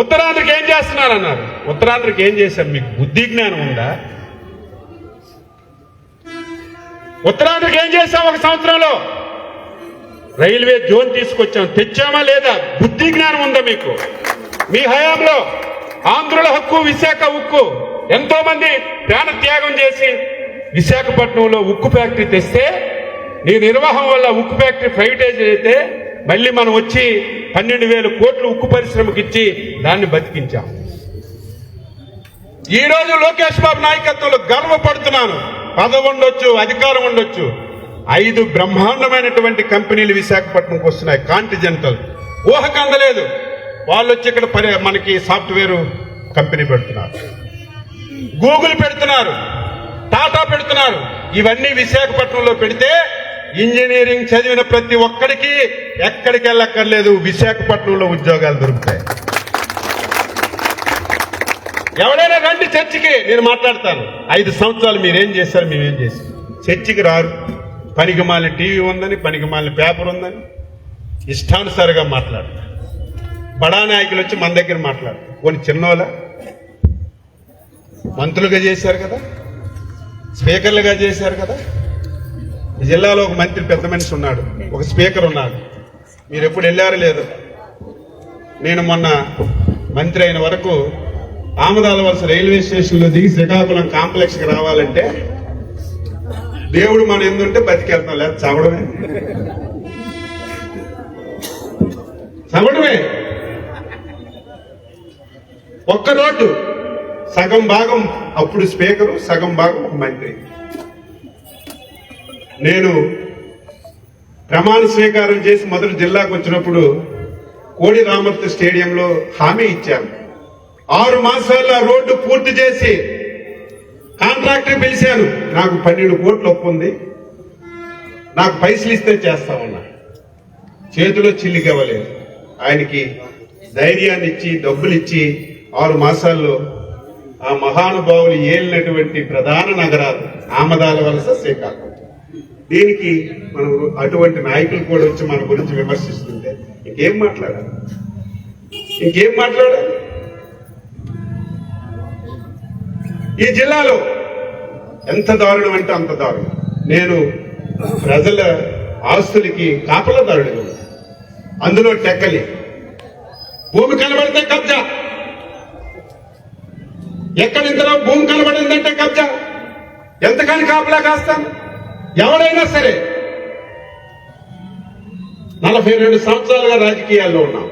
ఉత్తరాంధ్రకి ఏం చేస్తున్నారన్నారు? ఉత్తరాంధ్రకి ఏం చేశాం మీకు బుద్ధి జ్ఞానం ఉందా? ఉత్తరాంధ్రకి ఏం చేశాం ఒక సంవత్సరంలో? రైల్వే జోన్ తీసుకొచ్చాం. తెచ్చామా లేదా? బుద్ధి జ్ఞానం ఉందా మీకు? మీ హయాంలో ఆంధ్రుల హక్కు విశాఖ ఉక్కు ఎంతో మంది ప్రాణ త్యాగం చేసి విశాఖపట్నంలో ఉక్కు ఫ్యాక్టరీ తెస్తే నీ నిర్వాహం వల్ల ఉక్కు ఫ్యాక్టరీ ప్రైవేటైజ్ అయితే మళ్ళీ మనం వచ్చి పన్నెండు వేల కోట్లు ఉక్కు పరిశ్రమకి ఇచ్చి దాన్ని బతికించాం. ఈ రోజు లోకేష్ బాబు నాయకత్వంలో గర్వపడుతున్నాను పదవి ఉండొచ్చు అధికారం ఉండొచ్చు ఐదు బ్రహ్మాండమైనటువంటి కంపెనీలు విశాఖపట్నంకి వస్తున్నాయి. కాంటిజెంటల్. ఊహకు అందలేదు. వాళ్ళు వచ్చి ఇక్కడ పని మనకి సాఫ్ట్వేర్ కంపెనీ పెడుతున్నారు. గూగుల్ పెడుతున్నారు. టాటా పెడుతున్నారు. ఇవన్నీ విశాఖపట్నంలో పెడితే ఇంజనీరింగ్ చదివిన ప్రతి ఒక్కడికి ఎక్కడికి వెళ్ళక్కర్లేదు విశాఖపట్నంలో ఉద్యోగాలు దొరుకుతాయి. ఎవడైనా రండి చర్చికి నేను మాట్లాడతాను. ఐదు సంవత్సరాలు మీరేం చేశారు మేమేం చేశాం. చర్చికి రారు. పనికి మాలిన టీవీ ఉందని పనికి మాలిన పేపర్ ఉందని ఇష్టానుసారిగా మాట్లాడతారు. బడా నాయకులు వచ్చి మన దగ్గర మాట్లాడతారు. కొన్ని చిన్నోళ్ళ? మంత్రులుగా చేశారు కదా? స్పీకర్లుగా చేశారు కదా? ఈ జిల్లాలో ఒక మంత్రి పెద్ద మనిషి ఉన్నాడు. ఒక స్పీకర్ ఉన్నాడు. మీరు ఎప్పుడు వెళ్ళారు లేదు. నేను మొన్న మంత్రి అయిన వరకు ఆమదాల వలస రైల్వే స్టేషన్లో దిగి శ్రీకాకుళం కాంప్లెక్స్కి రావాలంటే దేవుడు మన ఎందుంటే బతికెళ్తాం లేదా చవడమే? చవడమే. ఒక్క రోడ్డు సగం భాగం అప్పుడు స్పీకరు సగం భాగం మంత్రి. నేను ప్రమాణ స్వీకారం చేసి మొదటి జిల్లాకు వచ్చినప్పుడు కోడి రామర్తి స్టేడియంలో హామీ ఇచ్చాను. ఆరు మాసాల్లో రోడ్డు పూర్తి చేసి కాంట్రాక్టర్ పిలిచాను. నాకు పన్నెండు కోట్లు ఒప్పు ఉంది. నాకు పైసలు ఇస్తే చేస్తామన్నా. చేతిలో చిల్లికివ్వలేదు ఆయనకి ధైర్యాన్ని ఇచ్చి డబ్బులు ఇచ్చి ఆరు మాసాల్లో ఆ మహానుభావులు ఏలినటువంటి ప్రధాన నగరాలు ఆమదాల వలస శ్రీకాకుళం. దీనికి మనం అటువంటి నాయకులు కూడా వచ్చి మన గురించి విమర్శిస్తుంటే ఇంకేం మాట్లాడాలి? ఇంకేం మాట్లాడాలి? ఈ జిల్లాలో ఎంత దారుణం అంటే అంత దారుణం. నేను ప్రజల ఆస్తులకి కాపలదారుడు అందులో టెక్కలి. భూమి కనబడితే కబ్జా. ఎక్కడింతలో భూమి కనబడిందంటే కబ్జా. ఎంతకాని కాపలా కాస్తాను ఎవరైనా సరే నలభై రెండు సంవత్సరాలుగా రాజకీయాల్లో ఉన్నాం.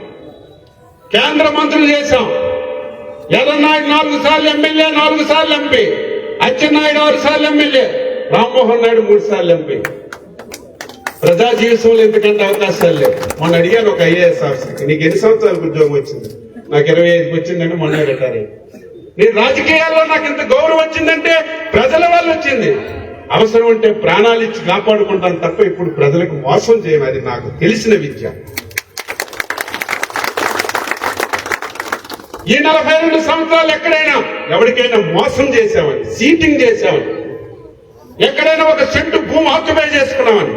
కేంద్ర మంత్రులు చేశాం. ఎర్రనాయుడు నాలుగు సార్లు ఎమ్మెల్యే నాలుగు సార్లు ఎంపీ. అచ్చెన్నాయుడు ఆరు సార్లు ఎమ్మెల్యే. రామ్మోహన్ నాయుడు మూడు సార్లు ఎంపీ. ప్రజా జీవితంలో ఎందుకంటే అవకాశాలు లేవు. మొన్న అడిగాను ఒక ఐఏఎస్ ఆఫీసర్కి నీకు ఎన్ని సంవత్సరాలకు ఉద్యోగం వచ్చింది? నాకు ఇరవై ఐదుకి వచ్చిందంటే మొన్న రిటైర్ అయ్యి రాజకీయాల్లో నాకు ఇంత గౌరవం వచ్చిందంటే ప్రజల వల్ల వచ్చింది. అవసరం ఉంటే ప్రాణాలు ఇచ్చి కాపాడుకుంటాను తప్ప ఇప్పుడు ప్రజలకు మోసం చేయమని అది నాకు తెలిసిన విద్య. ఈ నలభై రెండు సంవత్సరాలు ఎక్కడైనా ఎవరికైనా మోసం చేసామని సీటింగ్ చేసామని ఎక్కడైనా ఒక సెంటు భూమి ఆక్యుపై చేసుకున్నామని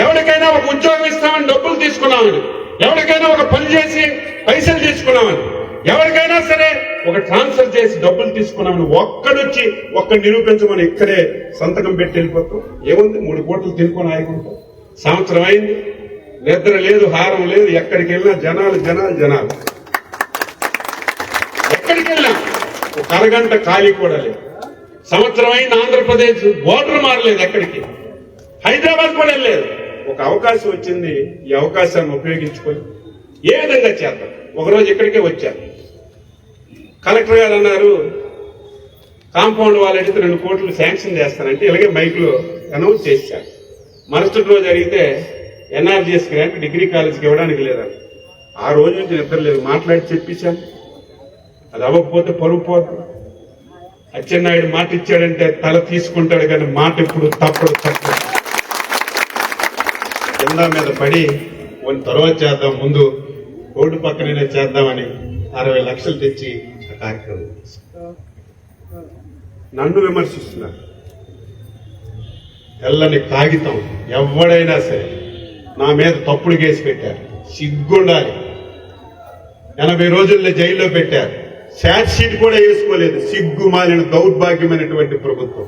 ఎవరికైనా ఒక ఉద్యోగం ఇస్తామని డబ్బులు తీసుకున్నామని ఎవరికైనా ఒక పని చేసి పైసలు తీసుకున్నామని ఎవరికైనా సరే ఒక ట్రాన్స్ఫర్ చేసి డబ్బులు తీసుకున్నామని ఒక్కడొచ్చి ఒక్క నిరూపించమని ఇక్కడే సంతకం పెట్టి వెళ్ళిపోతాం. ఏముంది? మూడు కోట్లు తినుకొని ఆగుంటాం సంవత్సరం అయింది. నిద్ర లేదు హారం లేదు. ఎక్కడికి వెళ్ళినా జనాలు జనాలు జనాలు. ఎక్కడికి వెళ్ళినా ఒక అరగంట ఖాళీ కూడా లేదు. సంవత్సరం అయిన ఆంధ్రప్రదేశ్ బోర్డర్ మారలేదు ఎక్కడికి. హైదరాబాద్ కూడా వెళ్ళలేదు. ఒక అవకాశం వచ్చింది ఈ అవకాశాన్ని ఉపయోగించుకొని ఏ విధంగా చేద్దాం? ఒకరోజు ఇక్కడికే వచ్చాను కలెక్టర్ గారు అన్నారు కాంపౌండ్ వాళ్ళు అడిగితే రెండు కోట్లు శాంక్షన్ చేస్తానంటే ఇలాగే మైక్లో అనౌన్స్ చేశారు. మరుసటి రోజు అడిగితే ఎన్ఆర్జీఎస్ గ్రాంట్ డిగ్రీ కాలేజ్కి ఇవ్వడానికి లేదని ఆ రోజు నుంచి నిద్ర లేదు. మాట్లాడి చెప్పించాను అది అవ్వకపోతే పరుగు పోదు. అచ్చెన్నాయుడు మాట ఇచ్చాడంటే తల తీసుకుంటాడు కానీ మాట ఇప్పుడు తప్పడు తప్పడు. కింద మీద పడి కొన్ని తర్వాత చేద్దాం ముందు రోడ్డు పక్కనే చేద్దామని అరవై లక్షలు తెచ్చి కార్యక్రమం. నన్ను విమర్శిస్తున్నారు. తెల్లని కాగితం ఎవడైనా సరే నా మీద తప్పుడు కేసు పెట్టారు. సిగ్గుండాలి. ఎనభై రోజుల్లో జైల్లో పెట్టారు. శాట్ షీట్ కూడా వేసుకోలేదు. సిగ్గు మాలిన దౌర్భాగ్యమైనటువంటి ప్రభుత్వం.